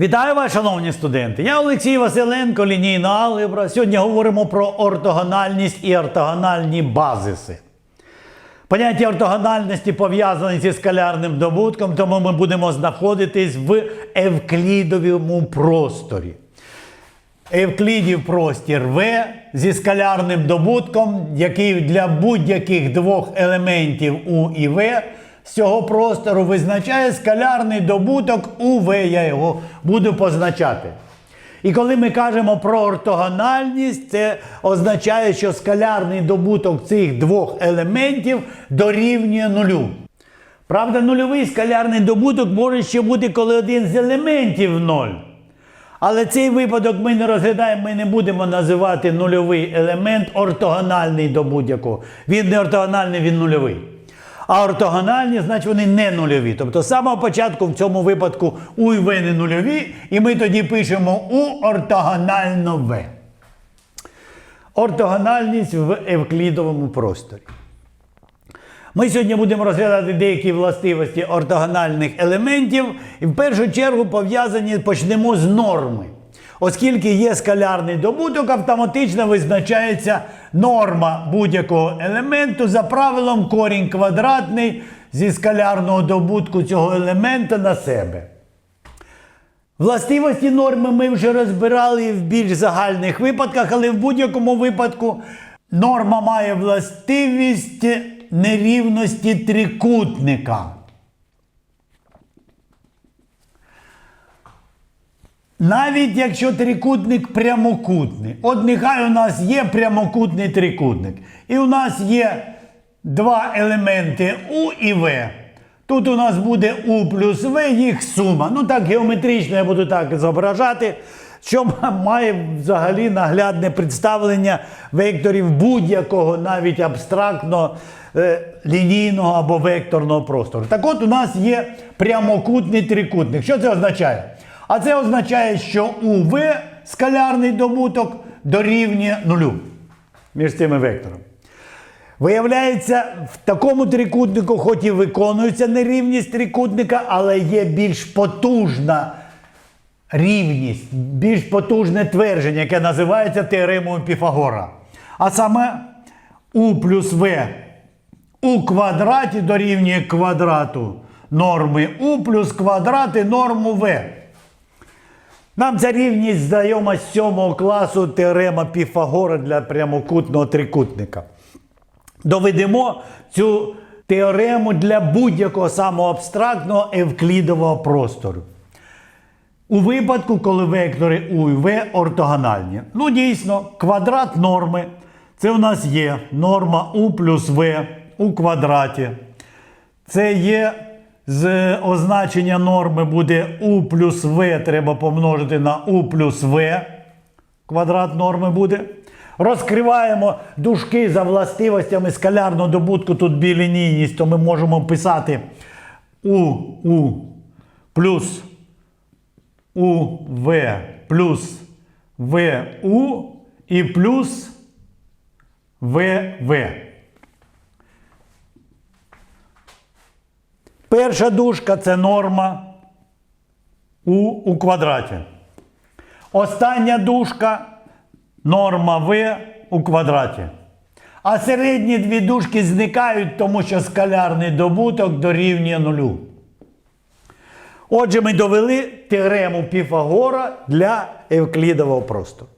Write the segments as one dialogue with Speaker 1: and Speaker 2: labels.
Speaker 1: Вітаю вас, шановні студенти! Я Олексій Василенко, лінійна алгебра. Сьогодні говоримо про ортогональність і ортогональні базиси. Поняття ортогональності пов'язане зі скалярним добутком, тому ми будемо знаходитись в евклідовому просторі. Евклідів простір В зі скалярним добутком, який для будь-яких двох елементів У і В з цього простору визначає скалярний добуток УВ. Я його буду позначати. І коли ми кажемо про ортогональність, це означає, що скалярний добуток цих двох елементів дорівнює нулю. Правда, нульовий скалярний добуток може ще бути, коли один з елементів ноль. Але цей випадок ми не розглядаємо, ми не будемо називати нульовий елемент ортогональний до будь-якого. Він не ортогональний, він нульовий. А ортогональні, значить, вони не нульові. Тобто з самого початку в цьому випадку У і В не нульові, і ми тоді пишемо У ортогонально В. Ортогональність в евклідовому просторі. Ми сьогодні будемо розглядати деякі властивості ортогональних елементів, і в першу чергу пов'язані почнемо з норми. Оскільки є скалярний добуток, автоматично визначається норма будь-якого елементу за правилом корінь квадратний зі скалярного добутку цього елемента на себе. Властивості норми ми вже розбирали в більш загальних випадках, але в будь-якому випадку норма має властивість нерівності трикутника. Навіть якщо трикутник прямокутний. От нехай у нас є прямокутний трикутник. І у нас є два елементи У і В. Тут у нас буде У плюс В, їх сума. Ну так геометрично я буду так зображати, що має взагалі наглядне представлення векторів будь-якого, навіть абстрактно е, лінійного або векторного простору. Так от у нас є прямокутний трикутник. Що це означає? А це означає, що УВ скалярний добуток дорівнює нулю між цими векторами. Виявляється, в такому трикутнику, хоч і виконується нерівність трикутника, але є більш потужна рівність, більш потужне твердження, яке називається теоремою Піфагора. А саме У плюс В у квадраті дорівнює квадрату норми У плюс квадрати норму В. Нам ця рівність знайома з 7 класу теорема Піфагора для прямокутного трикутника. Доведемо цю теорему для будь-якого самого абстрактного евклідового простору. У випадку, коли вектори У і В ортогональні. Ну, дійсно, квадрат норми. Це у нас є норма У плюс В у квадраті. Це є з означення норми буде У плюс В треба помножити на У плюс В. Квадрат норми буде. Розкриваємо дужки за властивостями скалярного добутку, тут білінійність, то ми можемо писати У, У плюс УВ плюс ВУ і плюс ВВ. Перша дужка це норма У у квадраті. Остання дужка норма В у квадраті. А середні дві дужки зникають, тому що скалярний добуток дорівнює нулю. Отже, ми довели теорему Піфагора для евклідового простору.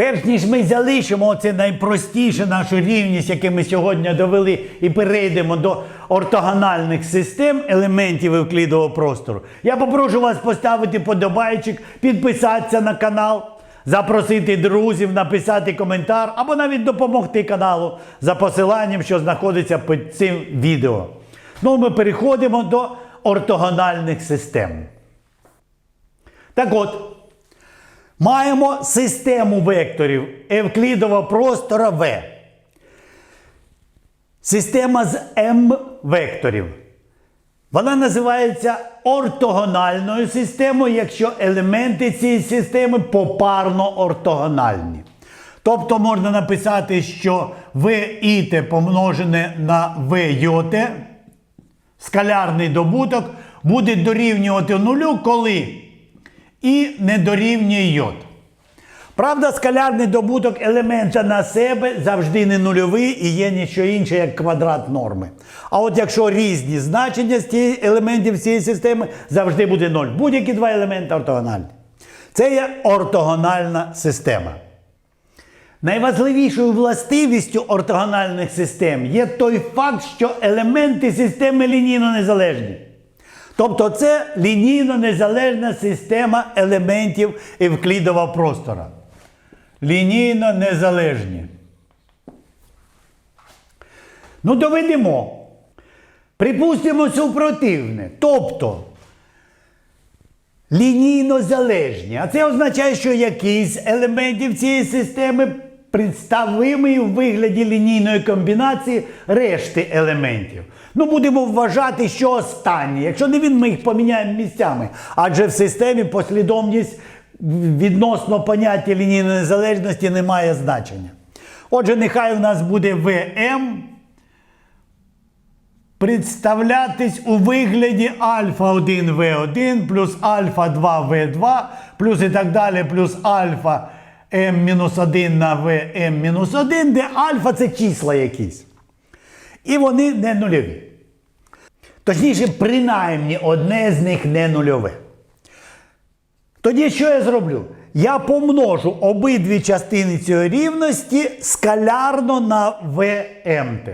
Speaker 1: Перш ніж ми залишимо це найпростіше нашу рівність, яку ми сьогодні довели, і перейдемо до ортогональних систем елементів евклідового простору, я попрошу вас поставити подобайчик, підписатися на канал, запросити друзів, написати коментар або навіть допомогти каналу за посиланням, що знаходиться під цим відео. Ну, ми переходимо до ортогональних систем. Так от. Маємо систему векторів евклідового простора В. Система з М векторів. Вона називається ортогональною системою, якщо елементи цієї системи попарно ортогональні. Тобто можна написати, що В іте помножене на В скалярний добуток, буде дорівнювати нулю, коли і не дорівнює йод. Правда, скалярний добуток елемента на себе завжди не нульовий і є ніщо інше, як квадрат норми. А от якщо різні значення з елементів цієї системи, завжди буде 0. Будь-які два елементи ортогональні. Це є ортогональна система. Найважливішою властивістю ортогональних систем є той факт, що елементи системи лінійно незалежні. Тобто це лінійно незалежна система елементів евклідового простора. Лінійно незалежні. Ну, доведемо. Припустимо супротивне. Тобто лінійно залежні. А це означає, що якийсь елементів цієї системи представимий у вигляді лінійної комбінації решти елементів. Ну, будемо вважати, що останній. Якщо не він, ми їх поміняємо місцями. Адже в системі послідовність відносно поняття лінійної незалежності не має значення. Отже, нехай у нас буде ВМ представлятись у вигляді альфа 1 В1 плюс альфа 2 В2 плюс і так далі, плюс альфа М-1 на ВМ-1, де альфа це числа якісь. І вони не нульові. Точніше, принаймні одне з них не нульове. Тоді що я зроблю? Я помножу обидві частини цієї рівності скалярно на ВМТ.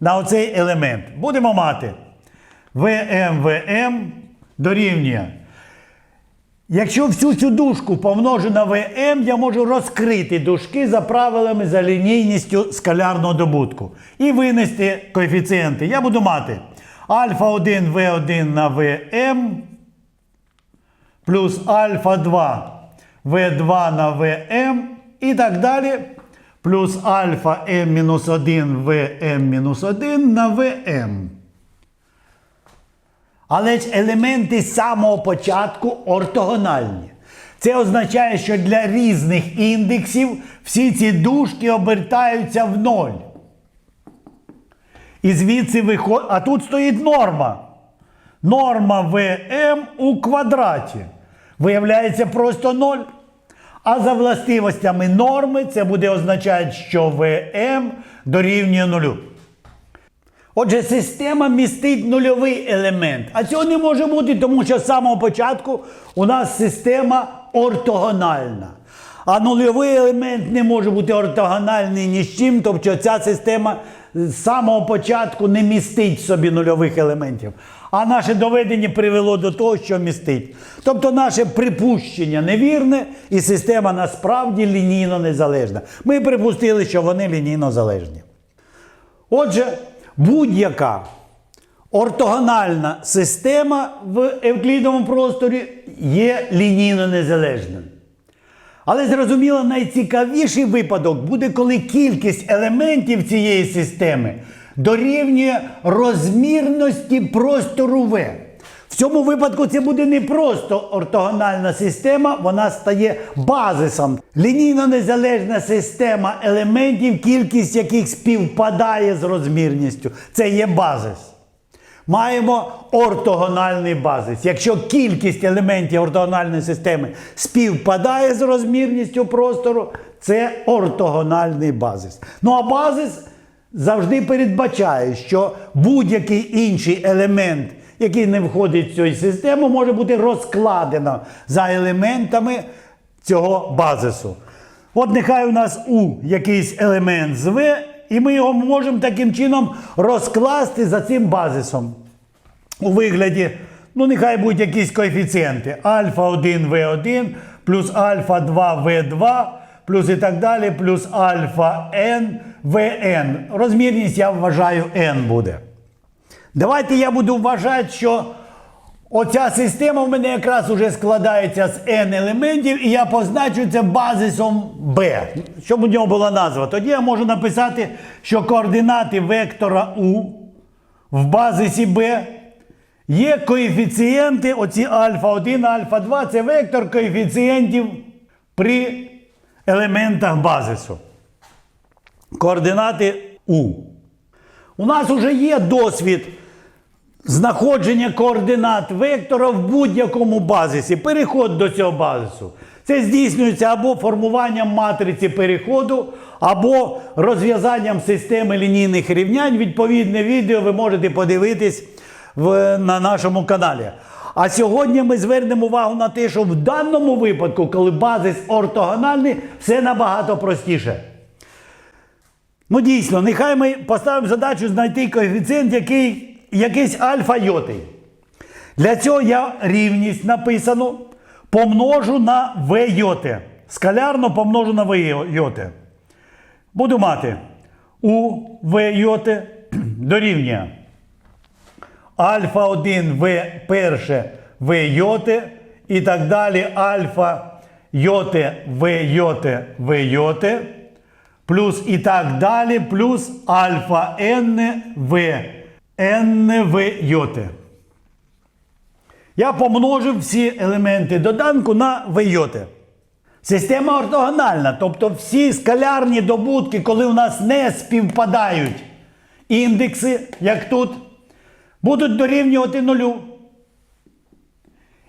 Speaker 1: На оцей елемент. Будемо мати ВМ, ВМ дорівнює. Якщо всю цю дужку помножу на ВМ, я можу розкрити дужки за правилами за лінійністю скалярного добутку. І винести коефіцієнти. Я буду мати альфа 1 В1 на ВМ плюс альфа 2 В2 на ВМ і так далі. Плюс альфа М-1 ВМ-1 на ВМ. Але ж елементи з самого початку ортогональні. Це означає, що для різних індексів всі ці дужки обертаються в ноль. І звідси виходить. А тут стоїть норма. Норма ВМ у квадраті. Виявляється просто 0. А за властивостями норми це буде означати, що ВМ дорівнює нулю. Отже, система містить нульовий елемент. А цього не може бути, тому що з самого початку у нас система ортогональна. А нульовий елемент не може бути ортогональний ні з чим, тобто ця система з самого початку не містить собі нульових елементів. А наше доведення привело до того, що містить. Тобто наше припущення невірне, і система насправді лінійно незалежна. Ми припустили, що вони лінійно залежні. Отже, будь-яка ортогональна система в евклідовому просторі є лінійно незалежним. Але зрозуміло, найцікавіший випадок буде, коли кількість елементів цієї системи дорівнює розмірності простору В. В цьому випадку це буде не просто ортогональна система, вона стає базисом. Лінійно незалежна система елементів, кількість яких співпадає з розмірністю. Це є базис. Маємо ортогональний базис. Якщо кількість елементів ортогональної системи співпадає з розмірністю простору, це ортогональний базис. Ну а базис завжди передбачає, що будь-який інший елемент, який не входить в цю систему, може бути розкладено за елементами цього базису. От нехай у нас У якийсь елемент з В, і ми його можемо таким чином розкласти за цим базисом. У вигляді, ну, нехай будуть якісь коефіцієнти. Альфа 1 В1 плюс альфа 2 В2, плюс і так далі, плюс альфа N ВН. Розмірність, я вважаю, N буде. Давайте я буду вважати, що оця система в мене якраз уже складається з n елементів, і я позначу це базисом B. Щоб у нього була назва. Тоді я можу написати, що координати вектора U в базисі B є коефіцієнти, оці альфа 1, альфа 2 це вектор коефіцієнтів при елементах базису. Координати U. У нас вже є досвід знаходження координат вектора в будь-якому базисі, переход до цього базису. Це здійснюється або формуванням матриці переходу, або розв'язанням системи лінійних рівнянь. Відповідне відео ви можете подивитись в, на нашому каналі. А сьогодні ми звернемо увагу на те, що в даному випадку, коли базис ортогональний, все набагато простіше. Ну, дійсно, нехай ми поставимо задачу знайти коефіцієнт, який якийсь альфа йотий. Для цього я рівність написану помножу на В йоти. Скалярно помножу на В йоти. Буду мати у В йоти дорівнює альфа 1 В перше В йоти і так далі альфа йоти В йоти В йоти плюс і так далі, плюс альфа n в n в йоти. Я помножив всі елементи доданку на в йоти. Система ортогональна, тобто всі скалярні добутки, коли у нас не співпадають індекси, як тут, будуть дорівнювати нулю.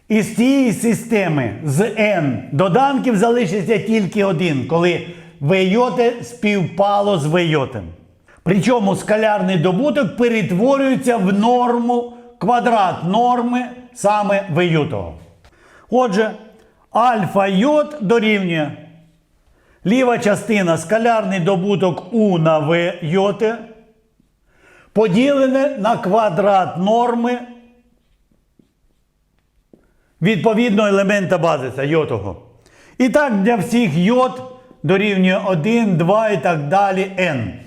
Speaker 1: Із цієї системи з n доданків залишиться тільки один, коли вийоте співпало з вийотем. Причому скалярний добуток перетворюється в норму квадрат норми саме вийотого. Отже, альфа йот дорівнює ліва частина скалярний добуток у на в йоте поділене на квадрат норми відповідного елемента базиса йотого. І так для всіх йод дорівнює 1, 2 і так далі n.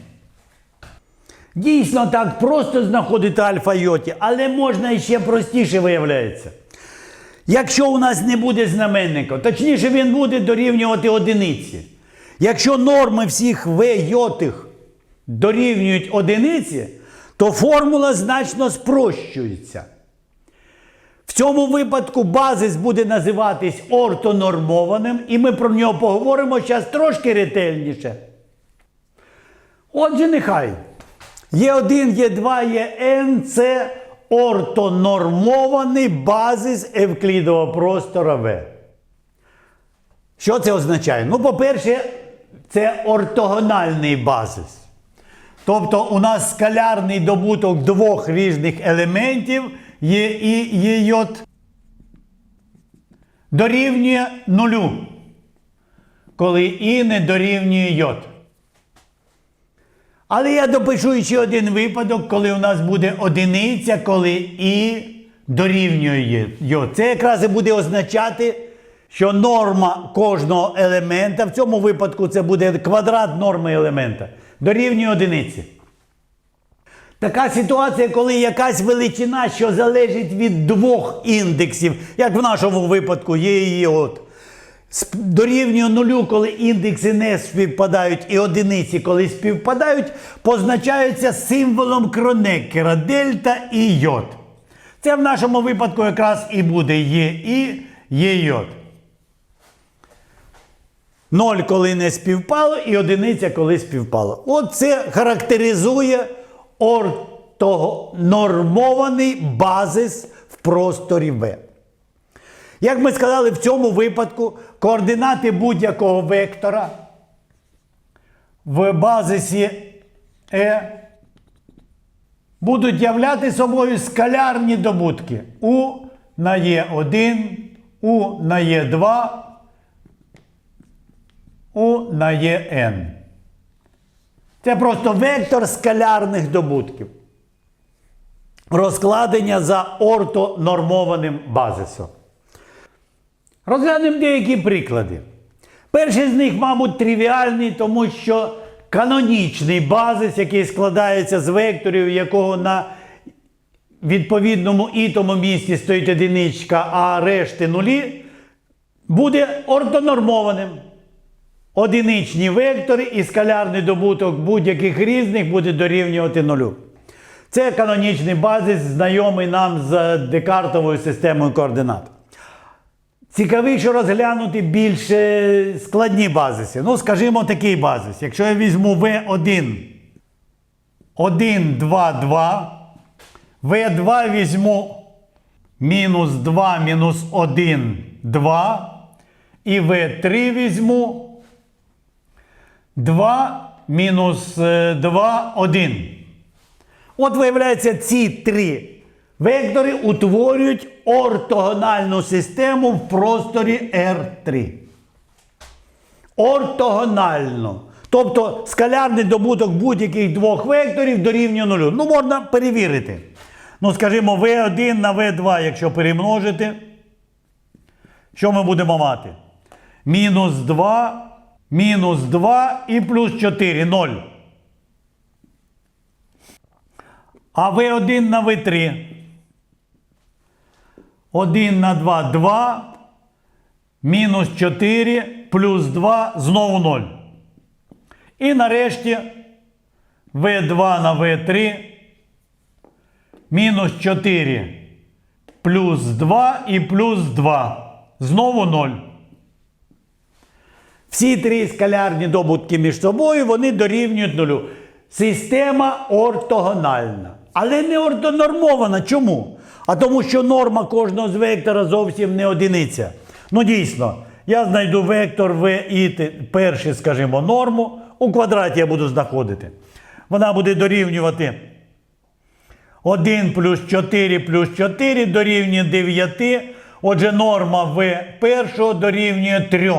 Speaker 1: Дійсно так просто знаходити альфа йоті, але можна і ще простіше виявляється. Якщо у нас не буде знаменника, точніше він буде дорівнювати одиниці. Якщо норми всіх в йотих дорівнюють одиниці, то формула значно спрощується. В цьому випадку базис буде називатись ортонормованим, і ми про нього поговоримо зараз трошки ретельніше. Отже, нехай. Є1, Є2, є N – це ортонормований базис евклідового простора В. Що це означає? Ну, по-перше, це ортогональний базис. Тобто у нас скалярний добуток двох різних елементів є і є йод дорівнює нулю, коли і не дорівнює йод. Але я допишу ще один випадок, коли у нас буде одиниця, коли і дорівнює йод. Це якраз і буде означати, що норма кожного елемента, в цьому випадку це буде квадрат норми елемента, дорівнює одиниці. Така ситуація, коли якась величина, що залежить від двох індексів, як в нашому випадку є і от. Дорівнює нулю, коли індекси не співпадають, і одиниці, коли співпадають, позначаються символом кронекера дельта і йод. Це в нашому випадку якраз і буде є і є йод. Ноль, коли не співпало, і одиниця, коли співпало. От це характеризує ортонормований базис в просторі В. Як ми сказали, в цьому випадку координати будь-якого вектора в базисі Е будуть являти собою скалярні добутки У на Е1, У на Е2, У на Е n. Це просто вектор скалярних добутків. Розкладення за ортонормованим базисом. Розглянемо деякі приклади. Перший з них, мабуть, тривіальний, тому що канонічний базис, який складається з векторів, якого на відповідному ітому місці стоїть одиничка, а решти нулі, буде ортонормованим. Одиничні вектори і скалярний добуток будь-яких різних буде дорівнювати нулю. Це канонічний базис, знайомий нам з Декартовою системою координат. Цікавіше розглянути більш складні базиси. Ну, скажімо, такий базис. Якщо я візьму V1, 1, 2, 2, В2 візьму мінус 2 мінус 1 2. І В3 візьму 2 мінус е, 2 1. От виявляється, ці три вектори утворюють ортогональну систему в просторі R3. Ортогонально. Тобто скалярний добуток будь-яких двох векторів дорівнює нулю. Ну, можна перевірити. Ну, скажімо, V1 на V2, якщо перемножити, що ми будемо мати? Мінус 2, мінус 2 і плюс 4 0. А V1 на V3. 1 на 2 2. Мінус 4 плюс 2 знову 0. І нарешті V2 на V3. Мінус 4 плюс 2 і плюс 2. Знову 0. Всі три скалярні добутки між собою вони дорівнюють нулю. Система ортогональна. Але не ортонормована. Чому? А тому, що норма кожного з вектора зовсім не одиниця. Ну, дійсно, я знайду вектор v і перший, скажімо, норму. У квадраті я буду знаходити. Вона буде дорівнювати 1 плюс 4 плюс 4 дорівнює 9. Отже, норма v першого дорівнює 3.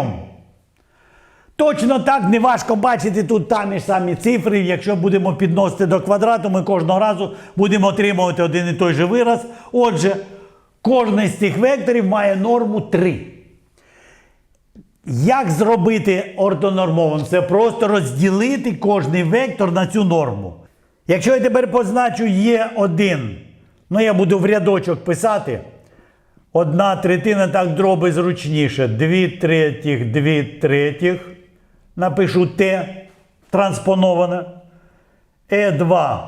Speaker 1: Точно так не важко бачити тут тамі ж самі цифри. Якщо будемо підносити до квадрату, ми кожного разу будемо отримувати один і той же вираз. Отже, кожний з цих векторів має норму 3. Як зробити ортонормовим? Це просто розділити кожний вектор на цю норму. Якщо я тепер позначу Є1, ну я буду в рядочок писати. Одна третина так дроби зручніше. Дві третіх, дві третіх. Напишу Т транспоноване. Е2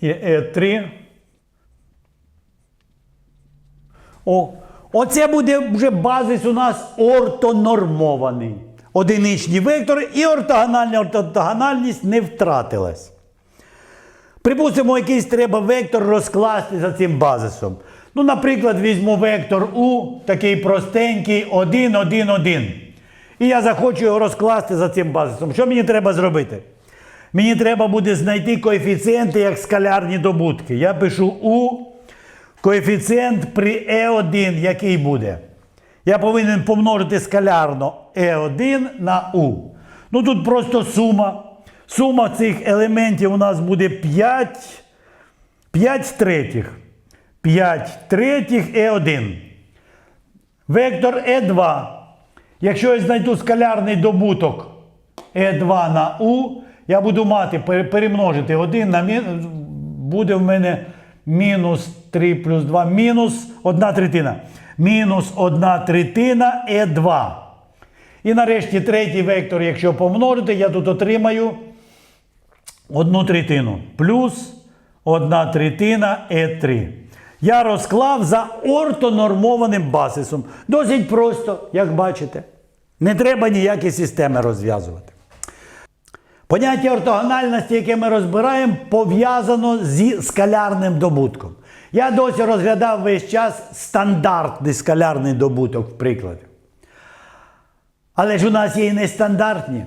Speaker 1: і Е3. О, оце буде вже базис у нас ортонормований. Одиничні вектори і ортогональна ортогональність не втратилась. Припустимо, якийсь треба вектор розкласти за цим базисом. Ну, наприклад, візьму вектор У, такий простенький, 1, 1, 1. І я захочу його розкласти за цим базисом. Що мені треба зробити? Мені треба буде знайти коефіцієнти як скалярні добутки. Я пишу У, коефіцієнт при Е1, який буде? Я повинен помножити скалярно Е1 на У. Ну тут просто сума. Сума цих елементів у нас буде 5, 5 третіх. 5 третіх Е1. Вектор Е2. Якщо я знайду скалярний добуток Е2 на У, я буду мати перемножити 1 на мінус, буде в мене мінус 3 плюс 2, мінус 1 третина. Мінус 1 третина Е2. І нарешті третій вектор, якщо помножити, я тут отримаю одну третину. Плюс одна третина Е3. Я розклав за ортонормованим базисом. Досить просто, як бачите. Не треба ніякі системи розв'язувати. Поняття ортогональності, яке ми розбираємо, пов'язано зі скалярним добутком. Я досі розглядав весь час стандартний скалярний добуток в прикладі. Але ж у нас є і нестандартні.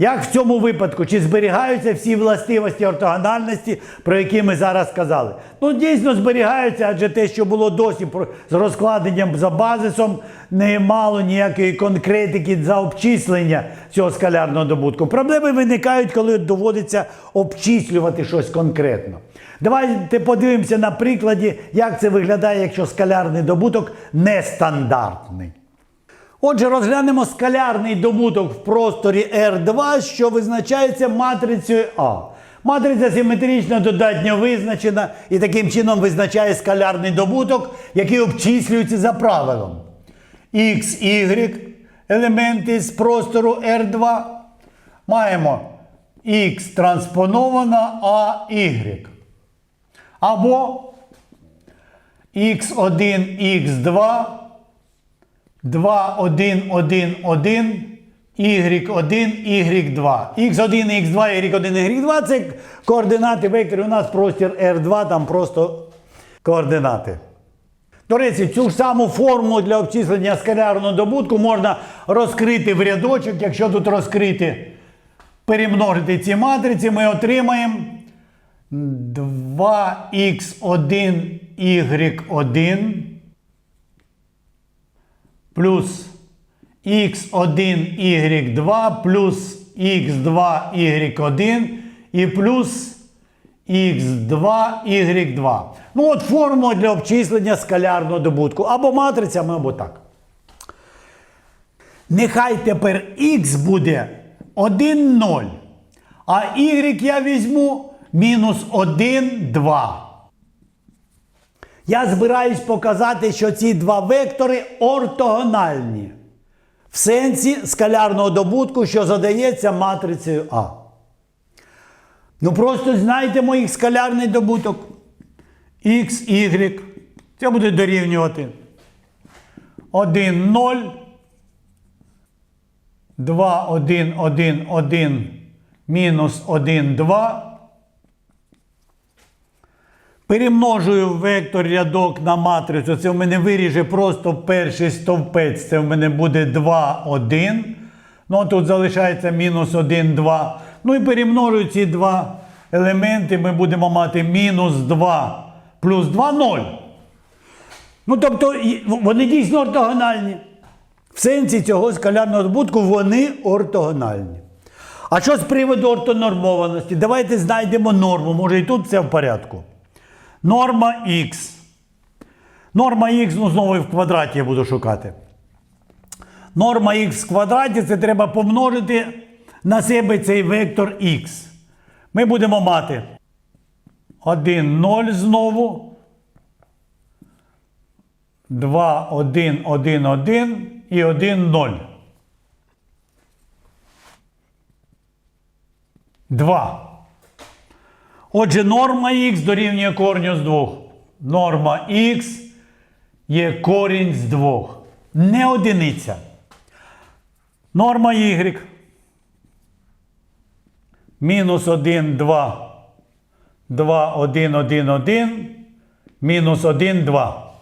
Speaker 1: Як в цьому випадку, чи зберігаються всі властивості ортогональності, про які ми зараз сказали? Ну, дійсно зберігаються, адже те, що було досі з розкладенням за базисом, не мало ніякої конкретики за обчислення цього скалярного добутку. Проблеми виникають, коли доводиться обчислювати щось конкретно. Давайте подивимося на прикладі, як це виглядає, якщо скалярний добуток нестандартний. Отже, розглянемо скалярний добуток в просторі R2, що визначається матрицею А. Матриця симетрично додатньо визначена і таким чином визначає скалярний добуток, який обчислюється за правилом. X, Y елементи з простору R2. Маємо X транспонована А, Y. Або X1, X2 2, 1, 1, 1 y1, y2. x1, x2, y1, y2 це координати векторів. У нас простір R2, там просто координати. До речі, цю ж саму форму для обчислення скалярного добутку можна розкрити в рядочок. Якщо тут розкрити, перемножити ці матриці, ми отримаємо 2х1, y1 плюс x1, y2 плюс x2, y1 і плюс x2, y2. Ну от формула для обчислення скалярного добутку. Або матрицями, або так. Нехай тепер x буде 1, 0. А y я візьму мінус 1, 2. Я збираюсь показати, що ці два вектори ортогональні. В сенсі скалярного добутку, що задається матрицею А. Ну просто знайте моїх скалярний добуток. Х, Y. Це буде дорівнювати 1, 0. 2, 1, 1, 1, мінус 1, 2. Перемножую вектор рядок на матрицю. Це в мене виріже просто перший стовпець. Це в мене буде 2, 1. Ну, тут залишається мінус 1, 2. Ну і перемножую ці два елементи. Ми будемо мати мінус 2 плюс 2 0. Ну, тобто, вони дійсно ортогональні. В сенсі цього скалярного добутку вони ортогональні. А що з приводу ортонормованості? Давайте знайдемо норму. Може і тут все в порядку. Норма х. Норма х, ну знову і в квадраті я буду шукати. Норма х в квадраті це треба помножити на себе цей вектор х. Ми будемо мати 1, 0 знову. 2, 1, 1, 1 і 1, 0. 2. Отже, норма х дорівнює корню з 2. Норма х є корінь з 2. Не одиниця. Норма y. Мінус 1, 2. 2, 1, 1, 1. Мінус 1, 2.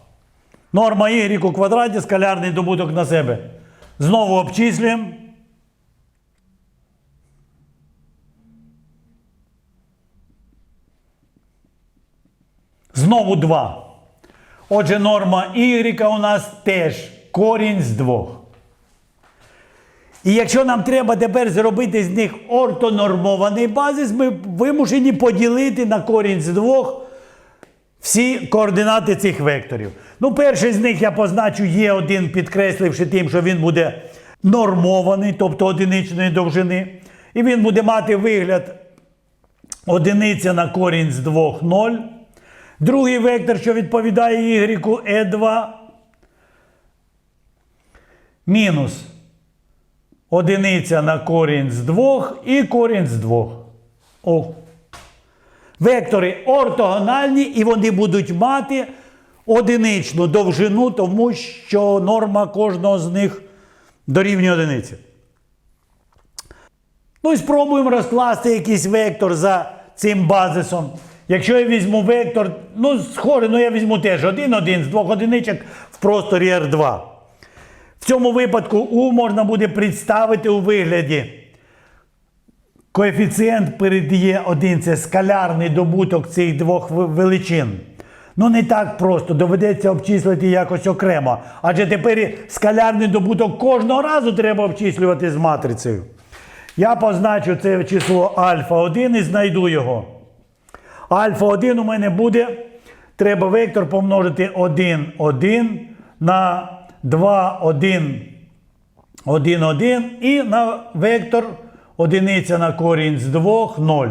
Speaker 1: Норма y у квадраті скалярний добуток на себе. Знову обчислюємо. Знову 2. Отже, норма y у нас теж корінь з 2. І якщо нам треба тепер зробити з них ортонормований базис, ми вимушені поділити на корінь з 2 всі координати цих векторів. Ну, перший з них я позначу Є1, підкресливши тим, що він буде нормований, тобто одиничної довжини. І він буде мати вигляд одиниця на корінь з 2 0. Другий вектор, що відповідає y, e2, мінус одиниця на корінь з 2 і корінь з 2. О. Вектори ортогональні і вони будуть мати одиничну довжину, тому що норма кожного з них дорівнює одиниці. Ну і спробуємо розкласти якийсь вектор за цим базисом. Якщо я візьму вектор, ну, схоже, ну я візьму теж один, один з двох одиничок в просторі R2. В цьому випадку U можна буде представити у вигляді. Коефіцієнт перед Є1 це скалярний добуток цих двох величин. Ну не так просто, доведеться обчислити якось окремо. Адже тепер скалярний добуток кожного разу треба обчислювати з матрицею. Я позначу це число альфа 1 і знайду його. Альфа 1 у мене буде. Треба вектор помножити 1, 1 на 2, 1, 1, 1 і на вектор одиниця на корінь з 2, 0.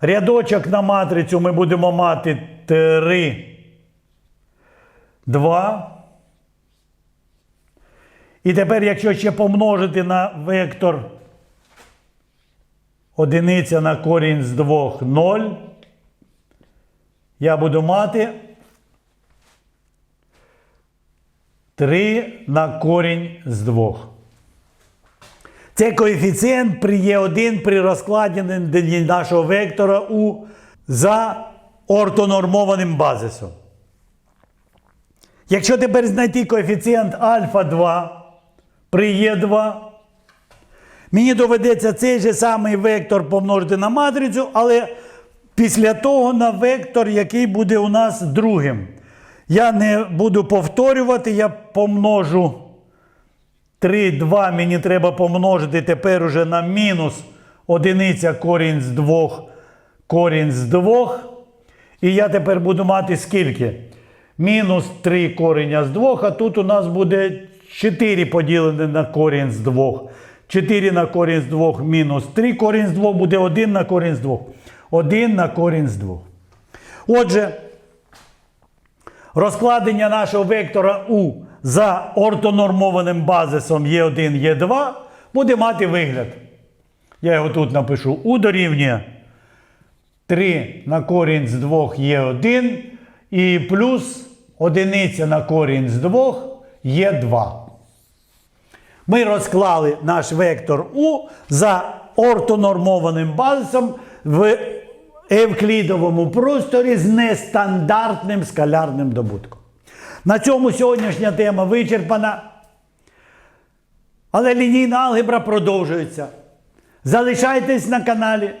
Speaker 1: Рядочок на матрицю ми будемо мати 3, 2. І тепер, якщо ще помножити на вектор одиниця на корінь з 2 0, я буду мати 3 на корінь з 2. Це коефіцієнт при Є1 при розкладенні нашого вектора У за ортонормованим базисом. Якщо тепер знайти коефіцієнт альфа 2 при Є2, мені доведеться цей же самий вектор помножити на матрицю, але після того на вектор, який буде у нас другим. Я не буду повторювати, я помножу 3, 2 мені треба помножити тепер уже на мінус одиниця корінь з 2, корінь з 2. І я тепер буду мати скільки? Мінус 3 кореня з 2, а тут у нас буде 4 поділене на корінь з 2. 4 на корінь з 2 мінус 3 корінь з 2 буде 1 на корінь з 2. 1 на корінь з 2. Отже, розкладення нашого вектора У за ортонормованим базисом Е1, Е2 буде мати вигляд. Я його тут напишу. У дорівнює 3 на корінь з 2 є 1 і плюс одиниця на корінь з 2 є 2. Ми розклали наш вектор У за ортонормованим базисом в евклідовому просторі з нестандартним скалярним добутком. На цьому сьогоднішня тема вичерпана. Але лінійна алгебра продовжується. Залишайтесь на каналі.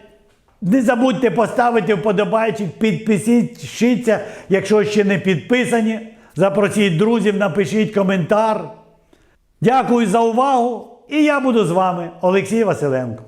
Speaker 1: Не забудьте поставити вподобайчик, підпишіться, якщо ще не підписані. Запросіть друзів, напишіть коментар. Дякую за увагу. І я буду з вами, Олексій Василенко.